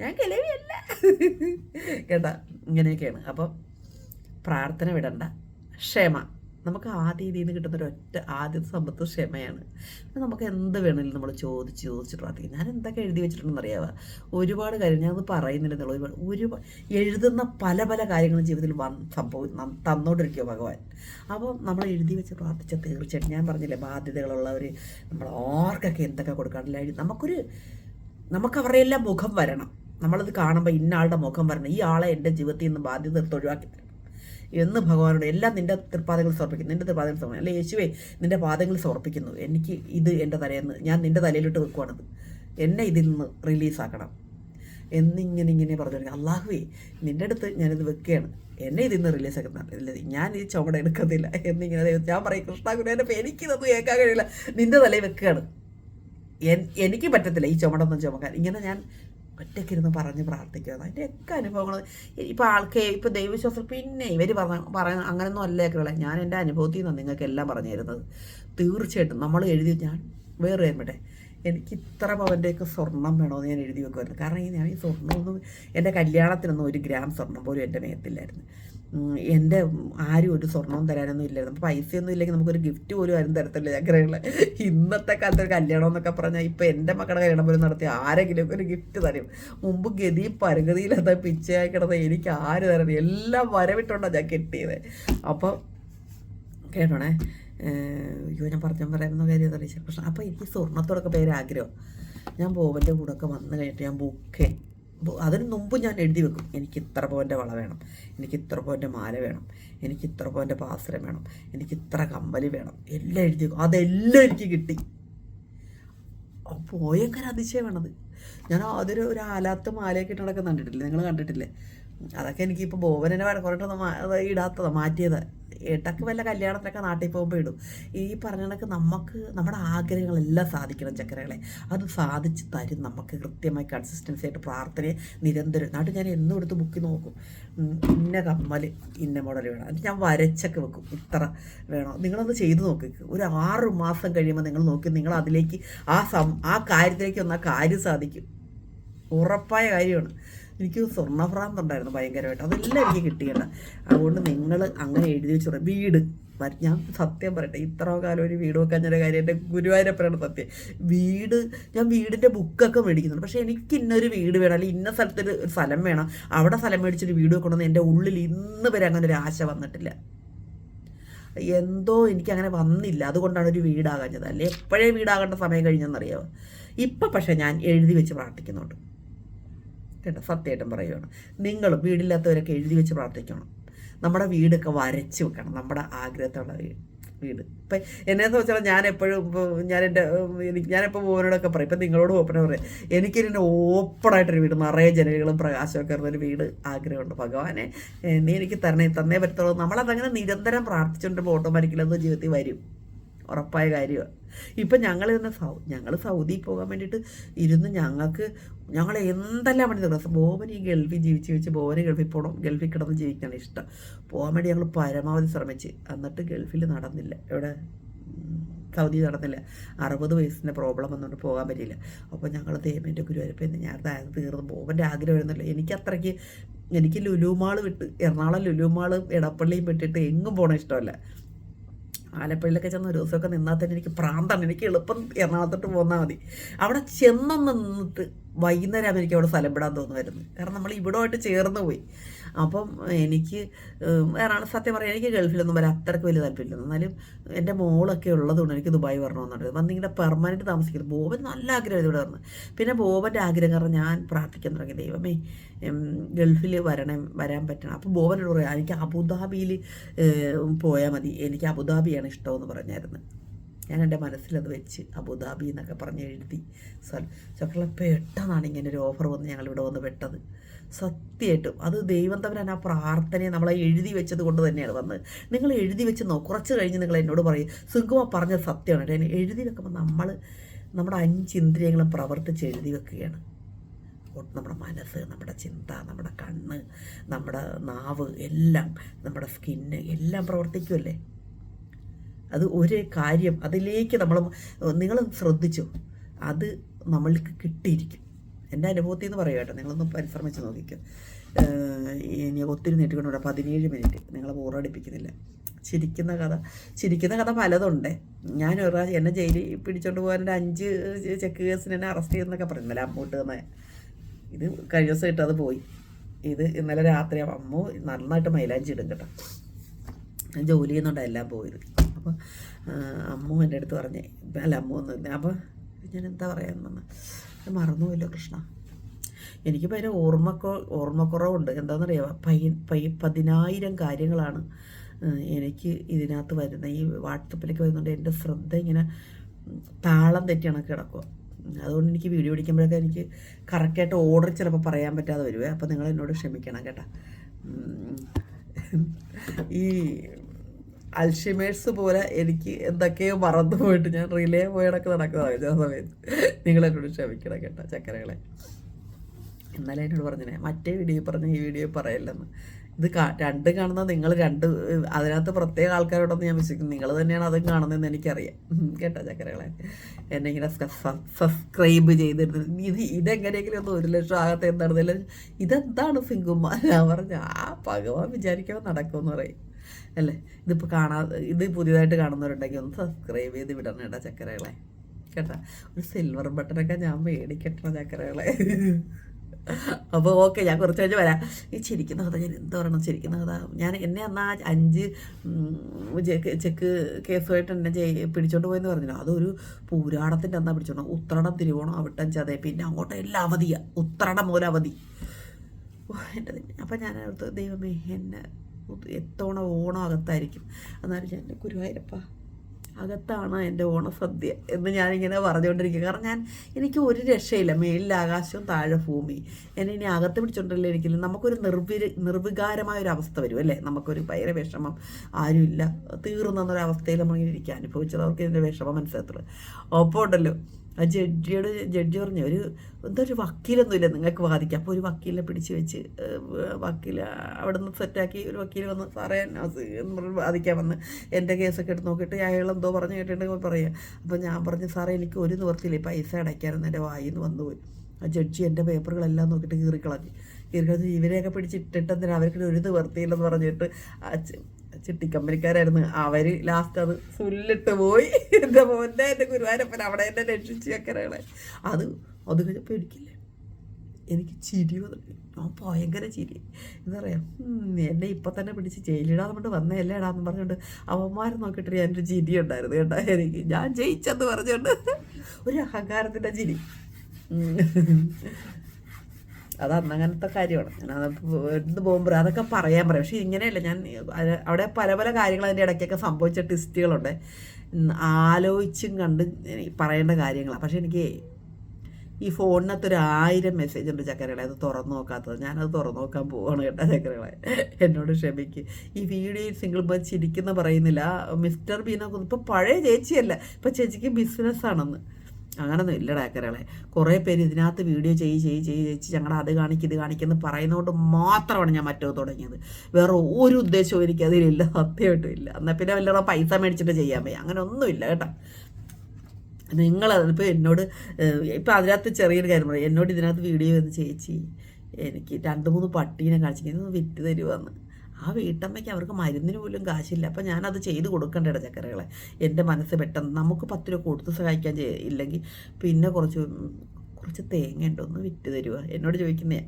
ഞാൻ കിളവിയല്ല. കേട്ടാ? ഇങ്ങനെയൊക്കെയാണ്. അപ്പം പ്രാർത്ഥന വിടണ്ട. ക്ഷമ. നമുക്ക് ആദ്യം ഇതിൽ നിന്ന് കിട്ടുന്ന ഒറ്റ ആദ്യത്തെ സമ്പത്ത് ക്ഷമയാണ്. അപ്പം നമുക്ക് എന്ത് വേണമെങ്കിലും നമ്മൾ ചോദിച്ച് ചോദിച്ച് പ്രാർത്ഥിക്കും ഞാൻ എന്തൊക്കെ എഴുതി വെച്ചിട്ടുണ്ടെന്ന് അറിയാവോ ഒരുപാട് കാര്യം ഞാനത് പറയുന്നില്ലെന്നുള്ള ഒരുപാട് ഒരുപാട് എഴുതുന്ന പല പല കാര്യങ്ങളും ജീവിതത്തിൽ വന്ന് സംഭവം തന്നോണ്ടിരിക്കുക ഭഗവാൻ. അപ്പോൾ നമ്മൾ എഴുതി വെച്ച് പ്രാർത്ഥിച്ച തീർച്ചയായിട്ടും ഞാൻ പറഞ്ഞില്ലേ ബാധ്യതകളുള്ളവർ നമ്മൾ ആർക്കൊക്കെ എന്തൊക്കെ കൊടുക്കാറില്ല നമുക്കൊരു നമുക്ക് അവരുടെ എല്ലാം മുഖം വരണം. നമ്മളത് കാണുമ്പോൾ ഇന്ന ആളുടെ മുഖം വരണം. ഈ ആളെ എന്റെ ജീവിതത്തിൽ നിന്ന് ബാധ്യത ഒഴിവാക്കി എന്ന് ഭഗവാനോട് എല്ലാം നിന്റെ തൃപ്പാദങ്ങൾ സമർപ്പിക്കുന്നു നിന്റെ തൃപ്പാദങ്ങൾ സമർപ്പിക്കുന്നു അല്ലെ യേശുവേ നിന്റെ പാദങ്ങൾ സമർപ്പിക്കുന്നു. എനിക്ക് ഇത് എന്റെ തലയെന്ന്. ഞാൻ നിന്റെ തലയിലിട്ട് വെക്കുവാണത് എന്നെ ഇതിൽ നിന്ന് റിലീസാക്കണം. എന്നിങ്ങനെ ഇങ്ങനെ പറഞ്ഞു അള്ളാഹുവേ നിന്റെ അടുത്ത് ഞാനിത് വെക്കുകയാണ്. എന്നെ ഇതിന്ന് റിലീസ് ആക്കുന്നില്ല ഞാൻ ഈ ചുമട എടുക്കുന്നില്ല എന്നിങ്ങനെ ദൈവം- ഞാൻ പറയും കൃഷ്ണ എനിക്ക് എനിക്കിതൊന്നും കേൾക്കാൻ കഴിയില്ല. നിന്റെ തലയിൽ വെക്കുകയാണ്. എനിക്ക് പറ്റത്തില്ല ഈ ചുമടൊന്നും ചുമക്കാൻ. ഇങ്ങനെ ഞാൻ ഒറ്റയ്ക്കിരുന്ന് പറഞ്ഞ് പ്രാർത്ഥിക്കുക അതിന്റെ ഒക്കെ അനുഭവങ്ങൾ. ഇപ്പോൾ ആൾക്ക് ഇപ്പോൾ ദൈവവിശ്വാസം പിന്നെ ഇവർ പറഞ്ഞ പറയുന്ന അങ്ങനെയൊന്നും അല്ലേ കേൾക്കുകളെ ഞാൻ എന്റെ അനുഭവത്തിൽ നിന്നാണ് നിങ്ങൾക്ക് എല്ലാം പറഞ്ഞു തരുന്നത്. തീർച്ചയായിട്ടും നമ്മൾ എഴുതി ഞാൻ വേറെ വരുമ്പോട്ടെ എനിക്ക് ഇത്ര പവന്റെയൊക്കെ സ്വർണം വേണമെന്ന് ഞാൻ എഴുതി വെക്കുമായിരുന്നു. കാരണം ഈ ഞാൻ ഈ സ്വർണമൊന്നും എന്റെ കല്യാണത്തിനൊന്നും ഒരു ഗ്രാം സ്വർണം പോലും എന്റെ മേത്തില്ലായിരുന്നു എന്റെ ആരും ഒരു സ്വർണവും തരാനൊന്നും ഇല്ലായിരുന്നു. അപ്പോൾ പൈസയൊന്നും ഇല്ലെങ്കിൽ നമുക്കൊരു ഗിഫ്റ്റ് പോലും ആരും തരത്തില്ല. ഞങ്ങൾ ഇന്നത്തെ കാലത്ത് ഒരു കല്യാണം എന്നൊക്കെ പറഞ്ഞാൽ ഇപ്പോൾ എന്റെ മക്കളുടെ കല്യാണം പോലും നടത്തി ആരെങ്കിലും ഒരു ഗിഫ്റ്റ് തരും. മുമ്പ് ഗതി പരുഗതിയിലെന്താ പിച്ചയായി കിടന്ന എനിക്ക് ആര് തരണം? എല്ലാം വരവിട്ടുണ്ടോ ഞാൻ കിട്ടിയത്. അപ്പോൾ കേട്ടോണേ അയ്യോ ഞാൻ പറഞ്ഞു പറയുന്ന കാര്യം അറിയിച്ച പ്രശ്നം. അപ്പോൾ എനിക്ക് സ്വർണത്തോടൊക്കെ പേര് ആഗ്രഹം ഞാൻ ബോബന്റെ കൂടെ ഒക്കെ വന്നു കഴിഞ്ഞിട്ട് ഞാൻ ബുക്ക് അതിന് മുമ്പ് ഞാൻ എഴുതി വെക്കും. എനിക്ക് ഇത്ര പോന്റെ വള വേണം. എനിക്ക് ഇത്ര പോന്റെ മാല വേണം. എനിക്ക് ഇത്ര പോന്റെ പാസരം വേണം. എനിക്ക് ഇത്ര കമ്പലി വേണം. എല്ലാം എഴുതി വെക്കും. അതെല്ലാം എനിക്ക് കിട്ടി. ആ പോയങ്കര അതിശയമാണത് ഞാൻ അതൊരു ഒരു ആലാത്ത മാലയൊക്കെ ഇട്ട് നടക്കുന്ന കണ്ടിട്ടില്ലേ? നിങ്ങൾ കണ്ടിട്ടില്ലേ? അതൊക്കെ എനിക്കിപ്പോൾ ബോബനെ വഴക്കുറട്ടൊന്നും ഇടാത്തതാണ് മാറ്റിയത്. ഏട്ടക്ക് വല്ല കല്യാണത്തിനൊക്കെ നാട്ടിൽ പോകുമ്പോൾ ഇടും. ഈ പറഞ്ഞ കണക്ക് നമുക്ക് നമ്മുടെ ആഗ്രഹങ്ങളെല്ലാം സാധിക്കണം ചക്കരകളെ. അത് സാധിച്ച് തരും നമുക്ക് കൃത്യമായി കൺസിസ്റ്റൻസി ആയിട്ട് പ്രാർത്ഥനയെ നിരന്തരം. എന്നിട്ട് ഞാൻ എന്നും എടുത്ത് ബുക്ക് നോക്കും. ഇന്ന കമ്മൽ ഇന്ന മോഡൽ വേണം. എന്നിട്ട് ഞാൻ വരച്ചൊക്കെ വെക്കും. ഇത്ര വേണോ? നിങ്ങളൊന്ന് ചെയ്ത് നോക്കി ഒരു ആറ് മാസം കഴിയുമ്പോൾ നിങ്ങൾ നോക്കി നിങ്ങൾ അതിലേക്ക് ആ സം ആ കാര്യത്തിലേക്ക് ഒന്ന് ആ കാര്യം സാധിക്കും. ഉറപ്പായ കാര്യമാണ്. എനിക്ക് സ്വർണഭ്രാന്തുണ്ടായിരുന്നു ഭയങ്കരമായിട്ട്. അതെല്ലാം എനിക്ക് കിട്ടിയില്ല. അതുകൊണ്ട് നിങ്ങൾ അങ്ങനെ എഴുതി വെച്ചു. വീട്. ഞാൻ സത്യം പറയട്ടെ ഇത്ര കാലം ഒരു വീട് വെക്കാൻ ഞാൻ കാര്യം എന്റെ ഗുരുവായൂരപ്പനാണ് സത്യം. വീട് ഞാൻ വീടിന്റെ ബുക്കൊക്കെ മേടിക്കുന്നുണ്ട്. പക്ഷേ എനിക്ക് ഇന്നൊരു വീട് വേണം അല്ലെങ്കിൽ ഇന്ന സ്ഥലത്തൊരു ഒരു സ്ഥലം വേണം. അവിടെ സ്ഥലം മേടിച്ചൊരു വീട് വെക്കണമെന്ന് എന്റെ ഉള്ളിൽ ഇന്ന് വരെ അങ്ങനെ ഒരു ആശ വന്നിട്ടില്ല. എന്തോ എനിക്ക് അങ്ങനെ വന്നില്ല. അതുകൊണ്ടാണ് ഒരു വീടാകാഞ്ഞത്. അല്ലെ എപ്പോഴേ വീടാകേണ്ട സമയം കഴിഞ്ഞെന്നറിയാമോ ഇപ്പം പക്ഷേ ഞാൻ എഴുതി വെച്ച് പ്രാർത്ഥിക്കുന്നുണ്ട്. കേട്ടോ സത്യമായിട്ടും പറയുകയാണ് നിങ്ങളും വീടില്ലാത്തവരൊക്കെ എഴുതി വെച്ച് പ്രാർത്ഥിക്കണം. നമ്മുടെ വീടൊക്കെ വരച്ച് വെക്കണം. നമ്മുടെ ആഗ്രഹത്തുള്ള വീട്. ഇപ്പം എന്നെ സംബന്ധിച്ചാൽ ഞാൻ എപ്പോഴും ഞാൻ എന്റെ ഞാനിപ്പോൾ മോനോടൊക്കെ പറയും. ഇപ്പം നിങ്ങളോട് ഓപ്പൺ പറയാം. എനിക്കിതിന്റെ ഓപ്പണായിട്ടൊരു വീട് നിറയെ ജനലുകളും പ്രകാശമൊക്കെ ഒരു വീട് ആഗ്രഹമുണ്ട്. ഭഗവാനെ നീ എനിക്ക് തരണേ തന്നേ പറ്റത്തുള്ളൂ. നമ്മളതങ്ങനെ നിരന്തരം പ്രാർത്ഥിച്ചുകൊണ്ട് ഓട്ടോമാറ്റിക്കലൊന്നും ജീവിതത്തിൽ വരും. ഉറപ്പായ കാര്യമാണ് ഇപ്പം ഞങ്ങൾ തന്നെ സൗ ഞങ്ങൾ സൗദിയിൽ പോകാൻ വേണ്ടിയിട്ട് ഇരുന്ന് ഞങ്ങൾക്ക് ഞങ്ങൾ എന്തെല്ലാം വേണ്ടി നിർദ്ദേശം ബോബൻ ഈ ഗൾഫിൽ ജീവിച്ച് ജീവിച്ച് ബോബന് ഗൾഫിൽ പോകണം ഗൾഫിൽ കിടന്ന് ജീവിക്കാൻ ഇഷ്ടം. പോകാൻ വേണ്ടി ഞങ്ങൾ പരമാവധി ശ്രമിച്ച്. എന്നിട്ട് ഗൾഫിൽ നടന്നില്ല. എവിടെ? സൗദി നടന്നില്ല. അറുപത് വയസ്സിന്റെ പ്രോബ്ലം വന്നുകൊണ്ട് പോകാൻ പറ്റിയില്ല. അപ്പോൾ ഞങ്ങൾ ദൈവന്റെ ഗുരുവരപ്പം ഞാൻ അത് തീർന്നു. ബോബന്റെ ആഗ്രഹം വരുന്നില്ല എനിക്ക് അത്രയ്ക്ക് എനിക്ക് ലുലുമാൾ വിട്ട് എറണാകുളം ലുലുമാൾ എടപ്പള്ളിയും വിട്ടിട്ട് എങ്ങും പോകണ ഇഷ്ടമല്ല. ആലപ്പുഴയിലൊക്കെ ചെന്ന് ഒരു ദിവസമൊക്കെ നിന്നാൽ തന്നെ എനിക്ക് പ്രാന്താണ്. എനിക്ക് എളുപ്പം എറണാകുളത്തോട്ട് പോന്നാൽ മതി. അവിടെ ചെന്നൊന്ന് നിന്നിട്ട് വൈകുന്നേരം എനിക്ക് അവിടെ സ്ഥലം വിടാൻ തോന്നുമായിരുന്നു. കാരണം നമ്മൾ ഇവിടമായിട്ട് ചേർന്ന് പോയി. അപ്പം എനിക്ക് വേറെ സത്യം പറയാം എനിക്ക് ഗൾഫിലൊന്നും വരാൻ അത്രയ്ക്ക് വലിയ താല്പര്യമില്ല. എന്നാലും എന്റെ മോളൊക്കെ ഉള്ളതുകൊണ്ട് എനിക്ക് ദുബായ് വരണമെന്നുണ്ട്. വന്ന് ഇങ്ങനെ പെർമനന്റ് താമസിക്കുന്നത് ബോബൻ നല്ല ആഗ്രഹം ഇവിടെ വന്ന്. പിന്നെ ബോബന്റെ ആഗ്രഹം കാരണം ഞാൻ പ്രാർത്ഥിക്കാൻ തുടങ്ങി. ദൈവമേ ഗൾഫിൽ വരണം വരാൻ പറ്റണം. അപ്പോൾ ബോബനോട് പറയാം എനിക്ക് അബുദാബിയിൽ പോയാൽ മതി. എനിക്ക് അബുദാബിയാണ് ഇഷ്ടമെന്ന് പറഞ്ഞായിരുന്നു. ഞാൻ എന്റെ മനസ്സിലത് വെച്ച് അബുദാബി എന്നൊക്കെ പറഞ്ഞ് എഴുതി. സോറി ചക്കള പെട്ടെന്നാണ് ഇങ്ങനെ ഒരു ഓഫർ വന്ന് ഞങ്ങൾ ഇവിടെ വന്ന് പെട്ടത്. സത്യമായിട്ടും. അത് ദൈവം തമ്മിൽ ആ പ്രാർത്ഥനയെ നമ്മളെ എഴുതി വെച്ചത് കൊണ്ട് തന്നെയാണ് വന്നത് നിങ്ങൾ എഴുതി വെച്ച് നോ കുറച്ച് കഴിഞ്ഞ് നിങ്ങൾ എന്നോട് പറയും. സുഗമ പറഞ്ഞ സത്യമാണ്. എന്നെ എഴുതി വെക്കുമ്പോൾ നമ്മൾ നമ്മുടെ അഞ്ച് ഇന്ദ്രിയങ്ങളും പ്രവർത്തിച്ച് എഴുതി വെക്കുകയാണ്. നമ്മുടെ മനസ്സ് നമ്മുടെ ചിന്ത നമ്മുടെ കണ്ണ് നമ്മുടെ നാവ് എല്ലാം നമ്മുടെ സ്കിന്ന് എല്ലാം പ്രവർത്തിക്കുമല്ലേ അത് ഒരു കാര്യം. അതിലേക്ക് നമ്മൾ നിങ്ങൾ ശ്രദ്ധിച്ചു? അത് നമ്മൾക്ക് കിട്ടിയിരിക്കും. എന്റെ അനുഭവത്തിൽ നിന്ന് പറയുക കേട്ടോ. നിങ്ങളൊന്ന് പരിശ്രമിച്ച് നോക്കിക്കും. ഇനി ഒത്തിരി നീട്ടിക്കൊണ്ടു പതിനേഴ് മിനിറ്റ്. നിങ്ങളെ ബോറടിപ്പിക്കുന്നില്ല ചിരിക്കുന്ന കഥ ചിരിക്കുന്ന കഥ പലതുണ്ട്. ഞാൻ ഒരു പ്രാവശ്യം എന്നെ ജയിലിൽ പിടിച്ചോണ്ട് പോകാൻ എന്റെ അഞ്ച് ചെക്ക് കേസിന് എന്നെ അറസ്റ്റ് ചെയ്യുന്നൊക്കെ പറഞ്ഞില്ല അമ്മൂട്ട് തന്നെ ഇത് കഴിഞ്ഞ ദിവസം ഇട്ടത് പോയി. ഇത് ഇന്നലെ രാത്രി അമ്മു നന്നായിട്ട് മൈലാഞ്ചി ഇടും കേട്ടോ. ഞാൻ ജോലി ചെയ്യുന്നുണ്ട് എല്ലാം പോയത്. അപ്പോൾ അമ്മു എന്റെ അടുത്ത് പറഞ്ഞേ അല്ല അമ്മു ഒന്നും അപ്പോൾ ഞാൻ എന്താ പറയാൻ ഞാൻ മറന്നുപോയല്ലോ കൃഷ്ണ. എനിക്ക് ഭയങ്കര ഓർമ്മക്കൊ ഓർമ്മക്കുറവുണ്ട്. എന്താണെന്നറിയാം? പൈ പൈ പതിനായിരം കാര്യങ്ങളാണ് എനിക്ക് ഇതിനകത്ത് വരുന്ന ഈ വാട്സപ്പിലേക്ക് വരുന്നുണ്ട് എന്റെ ശ്രദ്ധ ഇങ്ങനെ താളം തെറ്റിയാണ് കിടക്കുക അതുകൊണ്ട് എനിക്ക് വീഡിയോ പിടിക്കുമ്പോഴൊക്കെ എനിക്ക് കറക്റ്റായിട്ട് ഓർഡർ ചിലപ്പോൾ പറയാൻ പറ്റാതെ വരുവേ. അപ്പോൾ നിങ്ങൾ എന്നോട് ക്ഷമിക്കണം കേട്ടോ. ഈ അൽഷിമേഴ്സ് പോലെ എനിക്ക് എന്തൊക്കെയോ മറന്നു പോയിട്ട് ഞാൻ റിലേ പോയടക്ക് നടക്കുന്നതാണ് ചില സമയത്ത്. നിങ്ങൾ എന്നോട് ക്ഷമിക്കണം കേട്ടോ ചക്കരകളെ. എന്നാലേ എന്നോട് പറഞ്ഞേ മറ്റേ വീഡിയോ പറഞ്ഞ ഈ വീഡിയോ പറയല്ലെന്ന്. ഇത് രണ്ട് കാണുന്ന നിങ്ങൾ രണ്ട് അതിനകത്ത് പ്രത്യേക ആൾക്കാരോടൊന്നും ഞാൻ വിശ്വസിക്കുന്നു നിങ്ങൾ തന്നെയാണ് അതും കാണുന്നതെന്ന് എനിക്കറിയാം. കേട്ടോ ചക്കരകളെ. എന്നെ ഇങ്ങനെ സബ്സ്ക്രൈബ് ചെയ്തിരുന്നത്. ഇത് ഇതെങ്ങനെയെങ്കിലും ഒന്ന് ഒരു ലക്ഷം ആകത്തെ എന്താണെന്നില്ല ഇതെന്താണ് സിംഗുമ്മ ഞാൻ പറഞ്ഞു ആ ഭഗവാൻ വിചാരിക്കുമ്പോൾ നടക്കുമെന്ന് പറയും. അല്ലേ? ഇതിപ്പോൾ കാണാ ഇത് പുതിയതായിട്ട് കാണുന്നവരുണ്ടെങ്കിൽ ഒന്ന് സബ്സ്ക്രൈബ് ചെയ്ത് വിടണം കേട്ടോ ചക്കരകളെ. കേട്ടോ? ഒരു സിൽവർ ബട്ടണൊക്കെ ഞാൻ മേടിക്കട്ടോ ചക്കരകളെ. അപ്പോൾ ഓക്കെ ഞാൻ കുറച്ച് കഴിഞ്ഞ് വരാം. ഈ ചിരിക്കുന്ന കഥ ഞാൻ എന്താ പറയണം? ചിരിക്കുന്ന കഥ. ഞാൻ എന്നെ അന്ന് ആ അഞ്ച് ചെക്ക് കേസുമായിട്ട് എന്നെ പിടിച്ചോണ്ട് പോയെന്ന് പറഞ്ഞില്ല അതൊരു പൂരാടത്തിന്റെ അന്നാ പിടിച്ചോണം ഉത്രണം തിരുവോണം അവിട്ടം ചതേ. പിന്നെ അങ്ങോട്ട് എല്ലാം അവധിയാണ് ഉത്രണം മുതൽ അവധി. എന്റെ അപ്പം ഞാൻ അടുത്ത് ദൈവമേ എന്നെ എത്തോണം ഓണം അകത്തായിരിക്കും. എന്നാലും ഞാൻ എന്റെ ഗുരുവായൂരപ്പ അകത്താണ് എന്റെ ഓണസദ്യ എന്ന് ഞാനിങ്ങനെ പറഞ്ഞുകൊണ്ടിരിക്കുക. കാരണം ഞാൻ എനിക്ക് ഒരു രക്ഷയില്ല. മേളിൽ ആകാശവും താഴെ ഭൂമി. എന്നെ ഇനി അകത്ത് പിടിച്ചോണ്ടല്ലേ എനിക്കില്ല നമുക്കൊരു നിർവി നിർവികാരമായ ഒരു അവസ്ഥ വരും അല്ലേ? നമുക്കൊരു ഭയങ്കര വിഷമം. ആരുമില്ല. തീർന്നൊരവസ്ഥയിൽ നമ്മളിങ്ങനെ ഇരിക്കുക. അനുഭവിച്ചവർക്ക് ഇതിന്റെ വിഷമം മനസ്സിലത്തുള്ളൂ ഒപ്പം ഉണ്ടല്ലോ. ആ ജഡ്ജിയോട് ജഡ്ജി പറഞ്ഞു ഒരു എന്താ ഒരു വക്കീലൊന്നുമില്ല നിങ്ങൾക്ക് വാദിക്കാം. അപ്പോൾ ഒരു വക്കീലിനെ പിടിച്ച് വെച്ച് വക്കീൽ അവിടെ നിന്ന് സെറ്റാക്കി ഒരു വക്കീൽ വന്ന് സാറേ വാദിക്കാൻ വന്ന് എന്റെ കേസൊക്കെ എടുത്ത് നോക്കിയിട്ട് അയാൾ എന്തോ പറഞ്ഞു കേട്ടിട്ടുണ്ടെങ്കിൽ പറയാം. അപ്പോൾ ഞാൻ പറഞ്ഞു സാറേ എനിക്ക് ഒരു നിവർത്തിയില്ല പൈസ അടയ്ക്കാനെന്ന് എന്റെ വായിൽ നിന്ന് വന്നു പോയി ആ ജഡ്ജി എന്റെ പേപ്പറുകളെല്ലാം നോക്കിയിട്ട് കീറിക്കളഞ്ഞു. കീറിക്കളഞ്ഞ് ഇവരെയൊക്കെ പിടിച്ചിട്ടിട്ട് എന്തിനാണ് അവർക്ക് ഒരു നിവർത്തിയില്ലെന്ന് പറഞ്ഞിട്ട് ആ അവർ ലാസ്റ്റ് അത് സുല്ലിട്ട് പോയി. എന്റെ മോന്റെ എന്റെ ഗുരുവായൂരപ്പൻ അവിടെ എന്നെ രക്ഷിച്ച് ചക്കരകളെ അത് അത് കഴിഞ്ഞപ്പോൾ എനിക്കില്ലേ എനിക്ക് ചിരി വന്നു ഞാൻ ഭയങ്കര ചിരി. എന്താ പറയുക എന്നെ ഇപ്പം തന്നെ പിടിച്ച് ജയിലിടാതെ കൊണ്ട് വന്നല്ലേടാന്ന് പറഞ്ഞുകൊണ്ട് അവന്മാരെ നോക്കിയിട്ട് ഞാനൊരു ചിരി ഉണ്ടായിരുന്നു കേട്ടോ. എനിക്ക് ഞാൻ ജയിച്ചെന്ന് പറഞ്ഞുകൊണ്ട് ഒരു അഹങ്കാരത്തിന്റെ ചിരി. അത് അന്നങ്ങനത്തെ കാര്യമാണ്. ഞാൻ എന്ത് പോകുമ്പോൾ അതൊക്കെ പറയാൻ പറയാം. പക്ഷേ ഇങ്ങനെയല്ല ഞാൻ അവിടെ പല പല കാര്യങ്ങൾ അതിന്റെ ഇടയ്ക്കൊക്കെ സംഭവിച്ച ട്വിസ്റ്റുകളുണ്ട്. ആലോചിച്ചും കണ്ട് പറയേണ്ട കാര്യങ്ങളാണ്. പക്ഷേ എനിക്ക് ഈ ഫോണിനകത്ത് ഒരു ആയിരം മെസ്സേജ് ഉണ്ട് ചക്കരകളെ. അത് തുറന്നു നോക്കാത്തത്. ഞാനത് തുറന്നു നോക്കാൻ പോവാണ് കേട്ടോ ചക്കരകളെ. എന്നോട് ക്ഷമിക്ക്. ഈ വീഡിയോ സിംഗിൾ ബസ് ചിരിക്കുന്ന പറയുന്നില്ല. മിസ്റ്റർ ബീനൊക്കെ ഇപ്പോൾ പഴയ ചേച്ചിയല്ല. ഇപ്പോൾ ചേച്ചിക്ക് ബിസിനസ്സാണെന്ന് അങ്ങനൊന്നും ഇല്ലടാ ചക്കരകളെ കുറേ പേര് ഇതിനകത്ത് വീഡിയോ ചെയ്യ് ചെയ്യ് ചെയ്യ് ചെയ്ച്ച് ഞങ്ങൾ അത് കാണിക്കും ഇത് കാണിക്കുന്നു പറയുന്നതുകൊണ്ട് മാത്രമാണ് ഞാൻ മറ്റോ തുടങ്ങിയത്. വേറെ ഒരു ഉദ്ദേശവും എനിക്ക് അതിലില്ല സത്യമായിട്ടും ഇല്ല. എന്നാൽ പിന്നെ വല്ലതും പൈസ മേടിച്ചിട്ട് ചെയ്യാൻ വയ്യ. അങ്ങനെ ഒന്നുമില്ല കേട്ടോ. നിങ്ങൾ ഇപ്പോൾ എന്നോട് ഇപ്പം അതിനകത്ത് ചെറിയൊരു കാര്യം പറയും. എന്നോട് ഇതിനകത്ത് വീഡിയോ വന്ന് ചേച്ചി എനിക്ക് രണ്ട് മൂന്ന് പട്ടീനെ കാണിച്ചിട്ട് വിറ്റ് തരുവാന്ന്. ആ വീട്ടമ്മയ്ക്ക് അവർക്ക് മരുന്നിന് പോലും കാശില്ല. അപ്പം ഞാനത് ചെയ്ത് കൊടുക്കണ്ടേ ചക്കരകളെ. എന്റെ മനസ്സ് പെട്ടെന്ന് നമുക്ക് പത്ത് രൂപ കൊടുത്ത് സഹായിക്കാൻ ഇല്ലെങ്കിൽ പിന്നെ കുറച്ച് കുറച്ച് തേങ്ങ ഉണ്ടോ ഒന്ന് വിറ്റ് തരുക എന്നോട് ചോദിക്കുന്നേ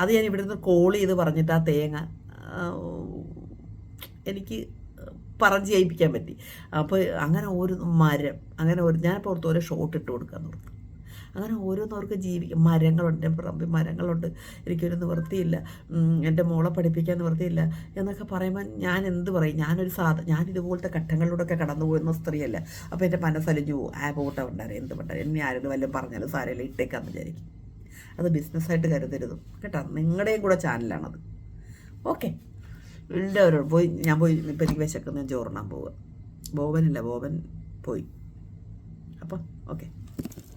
അത് ഞാൻ ഇവിടുന്ന് കോൾ ചെയ്ത് പറഞ്ഞിട്ട് ആ തേങ്ങ എനിക്ക് പറഞ്ഞ് ജയിപ്പിക്കാൻ പറ്റി. അപ്പോൾ അങ്ങനെ ഒരു മരം അങ്ങനെ ഒരു ഞാനിപ്പോൾ ഓർത്ത് ഓരോ ഷോട്ട് ഇട്ട് കൊടുക്കാൻ ഓർത്തു അങ്ങനെ ഓരോന്നവർക്ക് ജീവിക്കും. മരങ്ങളുണ്ട് പറമ്പിൽ മരങ്ങളുണ്ട്. എനിക്കൊരു നിവൃത്തിയില്ല. എന്റെ മോളെ പഠിപ്പിക്കാൻ നിവൃത്തിയില്ല എന്നൊക്കെ പറയുമ്പോൾ ഞാൻ എന്ത് പറയും? ഞാനൊരു സാധ ഞാൻ ഇതുപോലത്തെ ഘട്ടങ്ങളിലൂടെയൊക്കെ കടന്നു പോകുന്ന സ്ത്രീയല്ല. അപ്പോൾ എന്റെ മനസ്സലിഞ്ഞു പോകും ആ പോട്ടെ ഉണ്ടാരെ. എന്ത് പണ്ടാരെ? എന്നെ ആരെങ്കിലും വല്ലതും പറഞ്ഞാലും സാരമില്ല. ഇട്ടേക്കാന്ന് വിചാരിക്കും. അത് ബിസിനസ്സായിട്ട് കരുതരുതും. കേട്ടോ? നിങ്ങളുടെയും കൂടെ ചാനലാണത്. ഓക്കെ. എല്ലാവരും പോയി ഞാൻ പോയി ഇപ്പം എനിക്ക് വിശക്കുന്ന. ചോറിണാൻ പോവുക. ബോബനില്ല. ബോബൻ പോയി. അപ്പം ഓക്കെ.